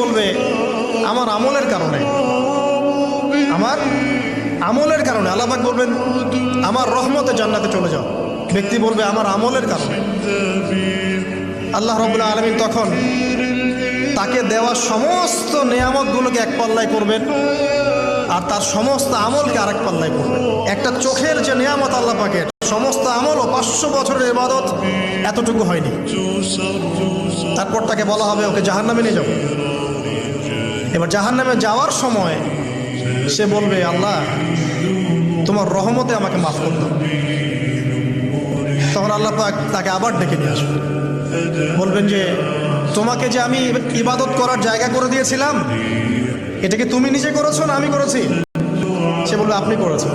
বলবে, আমার আমলের কারণে। আমার আমলের কারণে আল্লাপাক বলবেন, আমার রহমতে জান্নাতে চলে যাও। ব্যক্তি বলবে, আমার আমলের কারণে। আল্লাহ রবুল্লা আলমিন তখন তাকে দেওয়া সমস্ত নেয়ামতগুলোকে এক পাল্লায় করবেন, আর তার সমস্ত আমলকে আরেক পাল্লায় করবেন। একটা চোখের যে নেয়ামত আল্লাহ পাকের, সমস্ত পাঁচশো বছরের ইবাদত এতটুকু হয়নি। তারপর তাকে বলা হবে, ওকে জাহান নামে নিয়ে যাব এবার জাহান নামে যাওয়ার সময় সে বলবে, আল্লাহ, তোমার রহমতে আমাকে মাফ করে দাও। তখন আল্লাহ তাকে আবার ডেকে নিয়ে আসবে। বলবেন যে, তোমাকে যে আমি ইবাদত করার জায়গা করে দিয়েছিলাম এটাকে তুমি নিজে করেছ না আমি করেছি? সে বলবে, আপনি করেছেন।